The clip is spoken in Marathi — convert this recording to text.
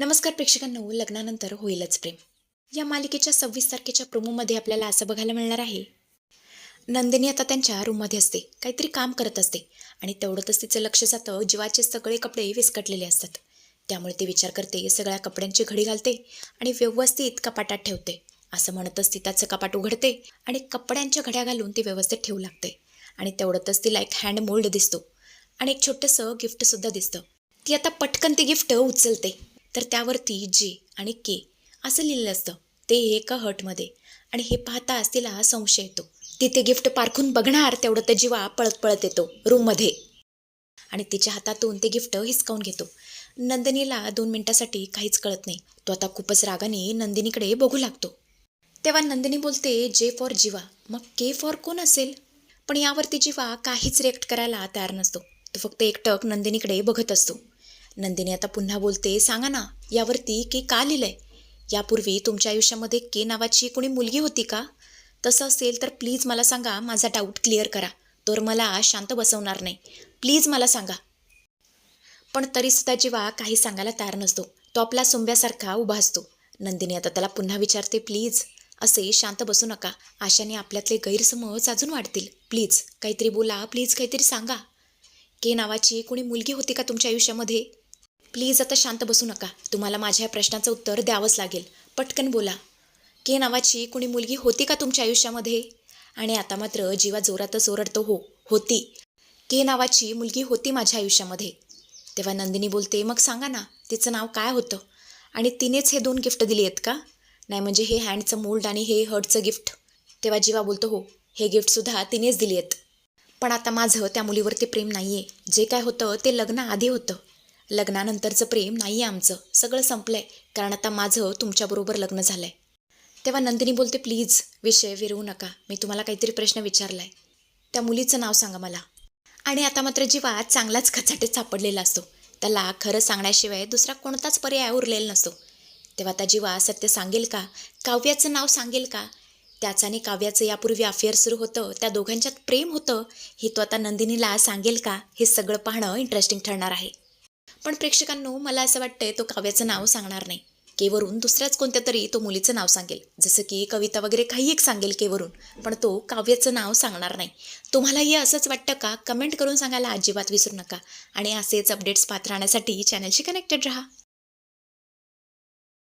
नमस्कार प्रेक्षकांनो लग्नानंतर होईलच प्रेम. या मालिकेच्या सव्वीस तारखेच्या प्रोमोमध्ये आपल्याला असं बघायला मिळणार आहे. नंदिनी आता त्यांच्या रूममध्ये असते काहीतरी काम करत असते आणि तेवढंच तिचं लक्ष जातं जीवाचे सगळे कपडे विस्कटलेले असतात. त्यामुळे ती विचार करते सगळ्या कपड्यांची घडी घालते आणि व्यवस्थित कपाटात ठेवते. असं म्हणतच ती त्याचं कपाट उघडते आणि कपड्यांच्या घड्या घालून ती व्यवस्थित ठेवू लागते. आणि तेवढंतच तिला एक हँड मोल्ड दिसतो आणि एक छोटंसं गिफ्टसुद्धा दिसतं. ती आता पटकन ते गिफ्ट उचलते. तर त्यावरती जे आणि के असं लिहिलेलं असतं. ते एका हटमध्ये. आणि हे पाहताच तिला संशय येतो. तिथे गिफ्ट पारखून बघणार तेवढं तर जीवा पळत पळत येतो रूममध्ये आणि तिच्या हातातून ते गिफ्ट हिसकावून घेतो. नंदिनीला दोन मिनिटासाठी काहीच कळत नाही. तो आता खूपच रागाने नंदिनीकडे बघू लागतो. तेव्हा नंदिनी बोलते जे फॉर जीवा. मग के फॉर कोण असेल? पण यावरती जीवा काहीच रिॲक्ट करायला तयार नसतो. तो फक्त एकटक नंदिनीकडे बघत असतो. नंदिनी आता पुन्हा बोलते सांगा ना यावरती के का लिहिलंय? यापूर्वी तुमच्या आयुष्यामध्ये के नावाची कोणी मुलगी होती का? तसं असेल तर प्लीज मला सांगा माझा डाऊट क्लिअर करा. तर मला शांत बसवणार नाही. प्लीज मला सांगा. पण तरीसुद्धा जीवा काही सांगायला तयार नसतो. तो आपला सुंब्यासारखा उभा असतो. नंदिनी आता त्याला पुन्हा विचारते प्लीज असे शांत बसू नका. आशाने आपल्यातले गैरसमज अजून वाढतील. प्लीज काहीतरी बोला प्लीज काहीतरी सांगा. के नावाची कोणी मुलगी होती का तुमच्या आयुष्यामध्ये? प्लीज आता शांत बसू नका. तुम्हाला माझ्या या प्रश्नाचं उत्तर द्यावंच लागेल. पटकन बोला. के नावाची कुणी मुलगी होती का तुमच्या आयुष्यामध्ये? आणि आता मात्र जीवा जोरातच ओरडतो हो होती. के नावाची मुलगी होती माझ्या आयुष्यामध्ये. तेव्हा नंदिनी बोलते मग सांगा ना तिचं नाव काय होतं? आणि तिनेच हे दोन गिफ्ट दिली आहेत का? नाही म्हणजे हे हँडचं मोल्ड आणि हे हर्टचं गिफ्ट. तेव्हा जीवा बोलतो हो हे गिफ्टसुद्धा तिनेच दिली आहेत. पण आता माझं त्या मुलीवरती प्रेम नाही आहे जे काय होतं ते लग्नाआधी होतं. लग्नानंतरचं प्रेम नाही आहे आमचं. सगळं संपलं आहे कारण आता माझं तुमच्याबरोबर लग्न झालं आहे तेव्हा नंदिनी बोलते प्लीज विषय विरवू नका. मी तुम्हाला काहीतरी प्रश्न विचारला आहे त्या मुलीचं नाव सांगा मला. आणि आता मात्र जीवा चांगलाच खचाटेत सापडलेला असतो. त्याला खरं सांगण्याशिवाय दुसरा कोणताच पर्याय उरलेला नसतो. तेव्हा त्या जीवा सत्य सांगेल का? काव्याचं नाव सांगेल का? त्याचं आणि काव्याचं यापूर्वी अफेअर सुरू होतं त्या दोघांच्यात प्रेम होतं हे तो आता नंदिनीला सांगेल का? हे सगळं पाहणं इंटरेस्टिंग ठरणार आहे. पण प्रेक्षकांनो मला असं वाटतंय तो काव्याचं नाव सांगणार नाही. केवरून दुसऱ्याच कोणत्या तरी तो मुलीचं नाव सांगेल. जसं की कविता वगैरे काही एक सांगेल केवरून पण तो काव्याचं नाव सांगणार नाही. तुम्हालाही असंच वाटतं का? कमेंट करून सांगायला अजिबात विसरू नका. आणि असेच अपडेट्स पात्र राहण्यासाठी चॅनलशी कनेक्टेड राहा.